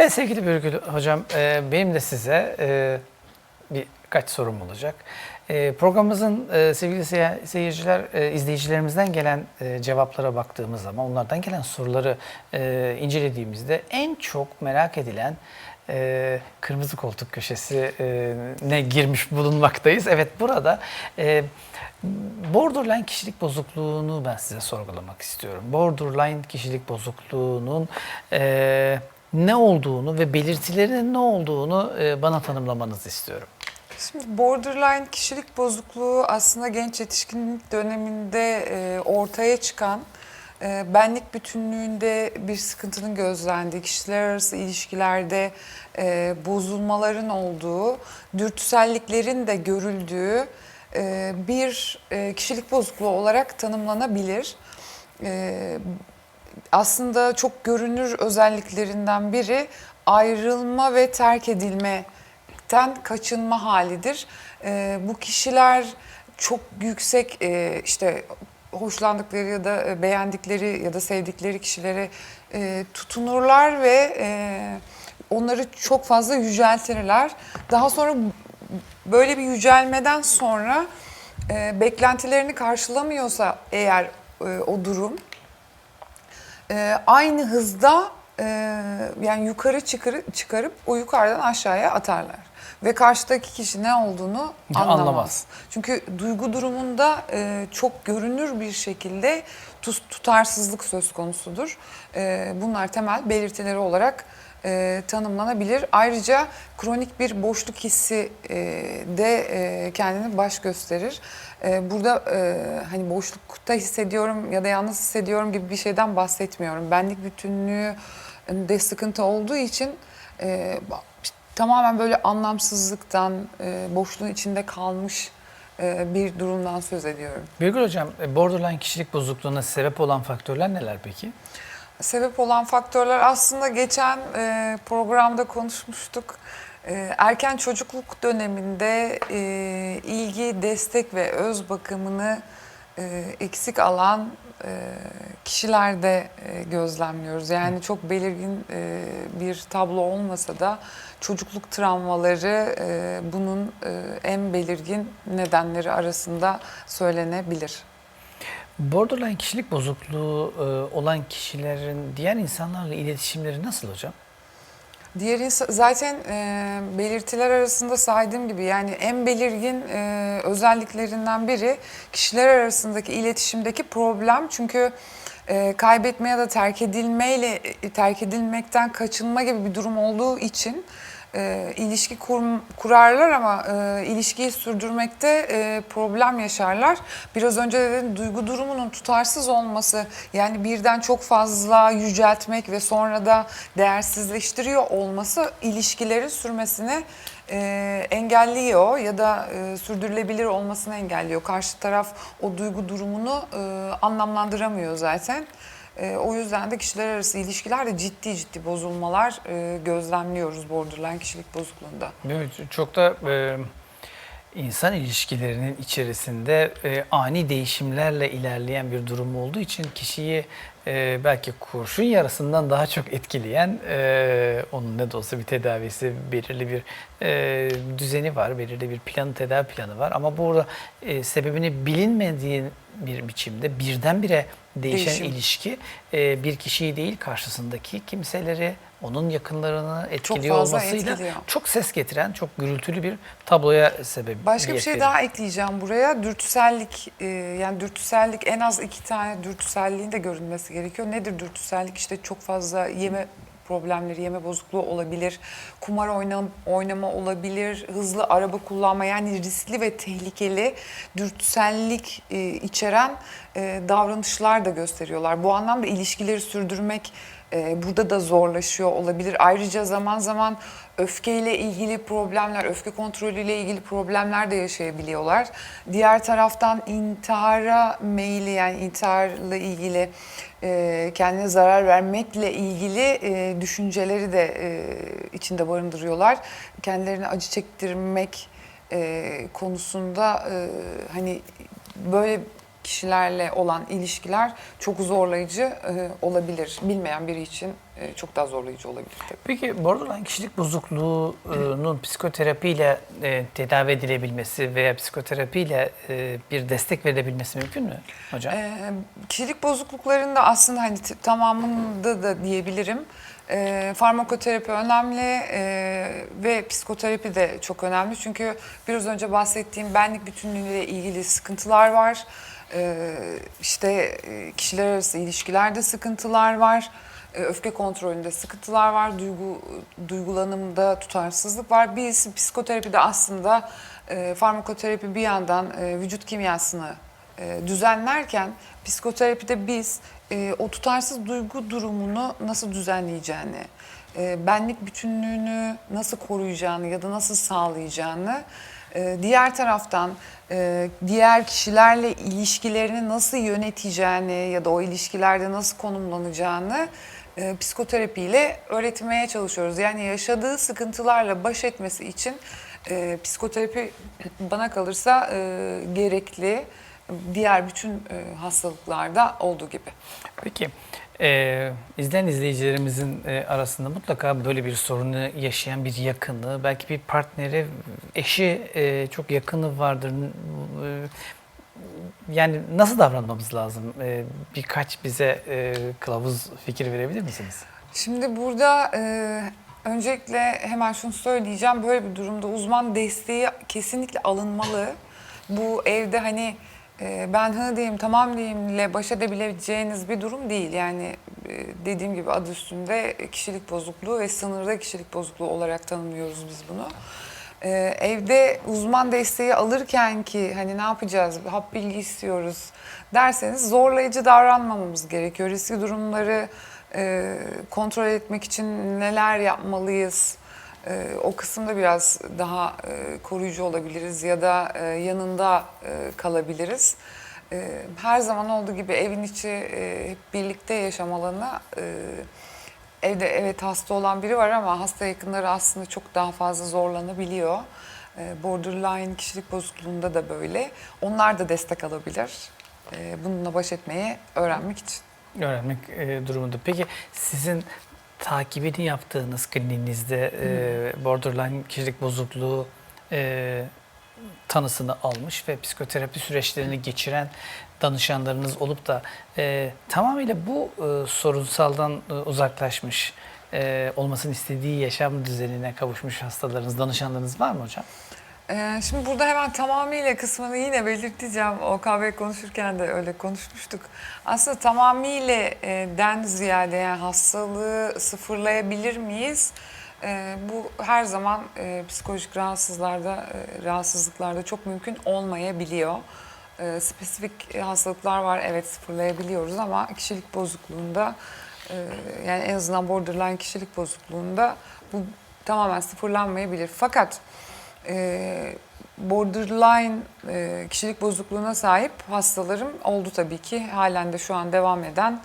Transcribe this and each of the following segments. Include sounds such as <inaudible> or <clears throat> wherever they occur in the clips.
Evet sevgili Bürgül Hocam, e, benim de size e, birkaç sorum olacak. E, programımızın e, sevgili sey- seyirciler, e, izleyicilerimizden gelen e, cevaplara baktığımız zaman, onlardan gelen soruları e, incelediğimizde en çok merak edilen e, kırmızı koltuk köşesi e, ne girmiş bulunmaktayız. Evet burada e, borderline kişilik bozukluğunu ben size sorgulamak istiyorum. Borderline kişilik bozukluğunun e, ne olduğunu ve belirtilerinin ne olduğunu e, bana tanımlamanızı istiyorum. Şimdi borderline kişilik bozukluğu aslında genç yetişkinlik döneminde e, ortaya çıkan e, benlik bütünlüğünde bir sıkıntının gözlendiği, kişiler arası ilişkilerde bozulmaların olduğu, dürtüselliklerin de görüldüğü bir kişilik bozukluğu olarak tanımlanabilir. E, aslında çok görünür özelliklerinden biri ayrılma ve terk edilmekten kaçınma halidir. Ee, bu kişiler çok yüksek e, işte hoşlandıkları ya da e, beğendikleri ya da sevdikleri kişilere e, tutunurlar ve e, onları çok fazla yüceltirler. Daha sonra böyle bir yücelmeden sonra e, beklentilerini karşılamıyorsa eğer e, o durum e, aynı hızda e, yani yukarı çıkarı, çıkarıp o yukarıdan aşağıya atarlar. Ve karşıdaki kişi ne olduğunu anlamaz. anlamaz. Çünkü duygu durumunda e, çok görünür bir şekilde tut- tutarsızlık söz konusudur. E, bunlar temel belirtileri olarak e, tanımlanabilir. Ayrıca kronik bir boşluk hissi e, de e, kendini baş gösterir. E, burada e, hani boşlukta hissediyorum ya da yalnız hissediyorum gibi bir şeyden bahsetmiyorum. Benlik bütünlüğü de sıkıntı olduğu için e, tamamen böyle anlamsızlıktan, e, boşluğun içinde kalmış e, bir durumdan söz ediyorum. Birgül Hocam, e, borderline kişilik bozukluğuna sebep olan faktörler neler peki? Sebep olan faktörler aslında geçen e, programda konuşmuştuk. E, erken çocukluk döneminde e, ilgi, destek ve öz bakımını e, eksik alan e, kişilerde e, gözlemliyoruz. Yani çok belirgin e, bir tablo olmasa da çocukluk travmaları e, bunun e, en belirgin nedenleri arasında söylenebilir. Borderline kişilik bozukluğu e, olan kişilerin diğer insanlarla iletişimleri nasıl hocam? Diğer insa- zaten e, belirtiler arasında saydığım gibi yani en belirgin e, özelliklerinden biri kişiler arasındaki iletişimdeki problem. Çünkü e, kaybetme ya da terk edilmeyle e, terk edilmekten kaçınma gibi bir durum olduğu için e, ilişki kur, kurarlar ama e, ilişkiyi sürdürmekte e, problem yaşarlar. Biraz önce de dedim duygu durumunun tutarsız olması yani birden çok fazla yüceltmek ve sonra da değersizleştiriyor olması ilişkilerin sürmesini e, engelliyor ya da e, sürdürülebilir olmasını engelliyor. Karşı taraf o duygu durumunu e, anlamlandıramıyor zaten. E, o yüzden de kişiler arası ilişkilerde ciddi ciddi bozulmalar e, gözlemliyoruz borderline kişilik bozukluğunda. Evet, çok da e, insan ilişkilerinin içerisinde e, ani değişimlerle ilerleyen bir durum olduğu için kişiyi e, belki kurşun yarasından daha çok etkileyen, e, onun ne de olsa bir tedavisi, belirli bir e, düzeni var, belirli bir planı, tedavi planı var. Ama burada e, sebebini bilinmediği bir biçimde birdenbire değişen Değişim. ilişki e, bir kişiyi değil karşısındaki kimseleri, onun yakınlarını etkiliyor fazla olmasıyla etkiliyor. çok ses getiren, çok gürültülü bir tabloya sebep. Başka bir şey daha ekleyeceğim buraya. Dürtüsellik, e, yani dürtüsellik en az iki tane dürtüselliğin de görünmesi gerekiyor. Nedir dürtüsellik? İşte çok fazla yeme problemleri, yeme bozukluğu olabilir, kumar oynama, olabilir, hızlı araba kullanma yani riskli ve tehlikeli dürtüsellik e, içeren e, davranışlar da gösteriyorlar. Bu anlamda ilişkileri sürdürmek e, burada da zorlaşıyor olabilir. Ayrıca zaman zaman öfkeyle ilgili problemler, öfke kontrolüyle ilgili problemler de yaşayabiliyorlar. Diğer taraftan intihara meyli yani intiharla ilgili e, kendine zarar vermekle ilgili e, düşünceleri de e, içinde barındırıyorlar. Kendilerine acı çektirmek konusunda hani böyle kişilerle olan ilişkiler çok zorlayıcı e, olabilir. Bilmeyen biri için e, çok daha zorlayıcı olabilir tabii. Peki borderline kişilik bozukluğunun <clears throat> psikoterapiyle e, tedavi edilebilmesi veya psikoterapiyle e, bir destek verilebilmesi mümkün mü hocam? Ee, kişilik bozukluklarında aslında hani tamamında da diyebilirim. Ee, farmakoterapi önemli e, ve psikoterapi de çok önemli. Çünkü biraz önce bahsettiğim benlik bütünlüğüyle ilgili sıkıntılar var. Ee, işte e, kişiler arası ilişkilerde sıkıntılar var. Ee, öfke kontrolünde sıkıntılar var. Duygu duygulanımda tutarsızlık var. Biz psikoterapide aslında e, farmakoterapi bir yandan e, vücut kimyasını düzenlerken psikoterapide biz o tutarsız duygu durumunu nasıl düzenleyeceğini, benlik bütünlüğünü nasıl koruyacağını ya da nasıl sağlayacağını, e, diğer taraftan e, diğer kişilerle ilişkilerini nasıl yöneteceğini ya da o ilişkilerde nasıl konumlanacağını e, psikoterapiyle öğretmeye çalışıyoruz. Yani yaşadığı sıkıntılarla baş etmesi için e, psikoterapi <clears throat> bana kalırsa e, gerekli diğer bütün hastalıklarda olduğu gibi. Peki e, izleyen izleyicilerimizin e, arasında mutlaka böyle bir sorunu yaşayan bir yakını, belki bir partneri, eşi e, çok yakını vardır. E, yani nasıl davranmamız lazım? E, birkaç bize e, kılavuz fikir verebilir misiniz? Şimdi burada e, öncelikle hemen şunu söyleyeceğim. Böyle bir durumda uzman desteği kesinlikle alınmalı. Bu evde hani e, ben hı diyeyim tamam diyeyimle baş edebileceğiniz bir durum değil. Yani e, dediğim gibi adı üstünde kişilik bozukluğu ve sınırda kişilik bozukluğu olarak tanımlıyoruz biz bunu. E, evde uzman desteği alırken ki hani ne yapacağız, hap bilgi istiyoruz derseniz zorlayıcı davranmamamız gerekiyor. Riskli durumları e, kontrol etmek için neler yapmalıyız? E, o kısımda biraz daha e, koruyucu olabiliriz ya da e, yanında e, kalabiliriz. E, her zaman olduğu gibi evin içi e, hep birlikte yaşam alanı e, evde evet hasta olan biri var ama hasta yakınları aslında çok daha fazla zorlanabiliyor. E, borderline kişilik bozukluğunda da böyle. Onlar da destek alabilir. E, bununla baş etmeyi öğrenmek için. öğrenmek e, durumunda. Peki sizin takibini yaptığınız kliniğinizde e, borderline kişilik bozukluğu e, tanısını almış ve psikoterapi süreçlerini geçiren danışanlarınız olup da e, tamamıyla bu e, sorunsaldan e, uzaklaşmış e, olmasını istediği yaşam düzenine kavuşmuş hastalarınız, danışanlarınız var mı hocam? Ee, Şimdi burada hemen tamamıyla kısmını yine belirteceğim. O kahve konuşurken de öyle konuşmuştuk. Aslında tamamıyla e, den ziyade yani hastalığı sıfırlayabilir miyiz? E, bu her zaman e, psikolojik rahatsızlarda, e, rahatsızlıklarda çok mümkün olmayabiliyor. E, spesifik hastalıklar var evet sıfırlayabiliyoruz ama kişilik bozukluğunda e, yani en azından borderline kişilik bozukluğunda bu tamamen sıfırlanmayabilir. Fakat e, borderline e, kişilik bozukluğuna sahip hastalarım oldu tabii ki. Halen de şu an devam eden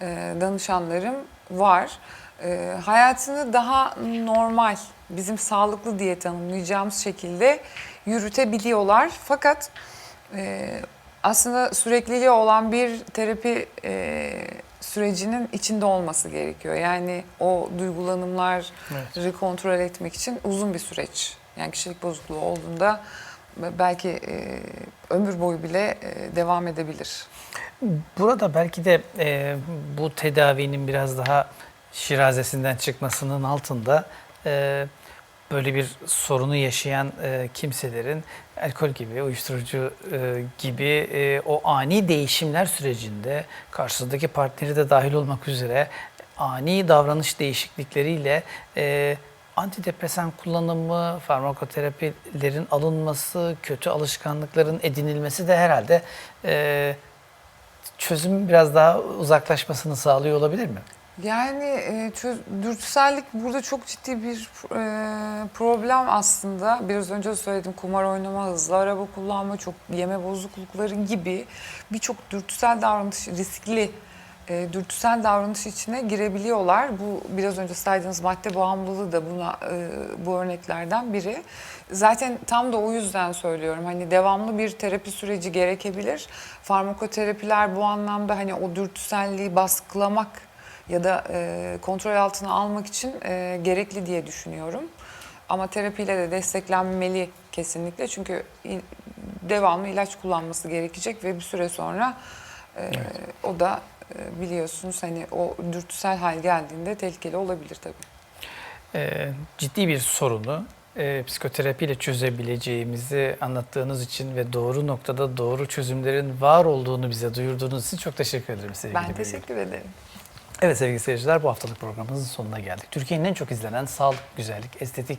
e, danışanlarım var. E, hayatını daha normal, bizim sağlıklı diye tanımlayacağımız şekilde yürütebiliyorlar. Fakat e, aslında sürekliliği olan bir terapi e, sürecinin içinde olması gerekiyor. Yani o duygulanımları kontrol etmek için uzun bir süreç. Yani kişilik bozukluğu olduğunda belki e, ömür boyu bile e, devam edebilir. Burada belki de e, bu tedavinin biraz daha şirazesinden çıkmasının altında böyle bir sorunu yaşayan kimselerin alkol gibi, uyuşturucu gibi o ani değişimler sürecinde karşısındaki partneri de dahil olmak üzere ani davranış değişiklikleriyle e, antidepresan kullanımı, farmakoterapilerin alınması, kötü alışkanlıkların edinilmesi de herhalde e, çözümün biraz daha uzaklaşmasını sağlıyor olabilir mi? Yani e, dürtüsellik burada çok ciddi bir e, problem aslında. Biraz önce söyledim kumar oynama, hızlı araba kullanma, çok yeme bozuklukları gibi birçok dürtüsel davranış riskli e, dürtüsel davranış içine girebiliyorlar. Bu biraz önce saydığınız madde bağımlılığı da buna e, bu örneklerden biri. Zaten tam da o yüzden söylüyorum. Hani devamlı bir terapi süreci gerekebilir. Farmakoterapiler bu anlamda hani o dürtüselliği baskılamak ya da e, kontrol altına almak için e, gerekli diye düşünüyorum. Ama terapiyle de desteklenmeli kesinlikle. Çünkü il- devamlı ilaç kullanması gerekecek ve bir süre sonra e, o da biliyorsunuz hani o dürtüsel hal geldiğinde tehlikeli olabilir tabii. Ee, ciddi bir sorunu e, psikoterapiyle çözebileceğimizi anlattığınız için ve doğru noktada doğru çözümlerin var olduğunu bize duyurduğunuz için çok teşekkür ederim sevgili Ben teşekkür ederim. Evet sevgili seyirciler bu haftalık programımızın sonuna geldik. Türkiye'nin en çok izlenen sağlık, güzellik, estetik,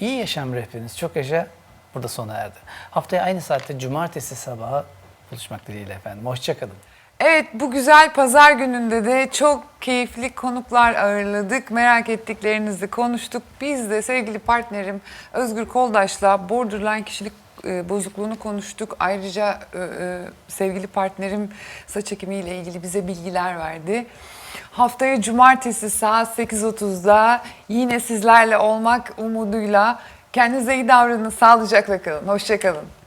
iyi yaşam rehberiniz çok yaşa burada sona erdi. Haftaya aynı saatte cumartesi sabahı buluşmak dileğiyle efendim. Hoşçakalın. Evet bu güzel pazar gününde de çok keyifli konuklar ağırladık. Merak ettiklerinizi konuştuk. Biz de sevgili partnerim Özgür Koldaş'la borderline kişilik e, bozukluğunu konuştuk. Ayrıca e, e, sevgili partnerim saç ekimiyle ilgili bize bilgiler verdi. Haftaya cumartesi saat 8.30'da yine sizlerle olmak umuduyla kendinize iyi davranın, sağlıcakla kalın. Hoşçakalın.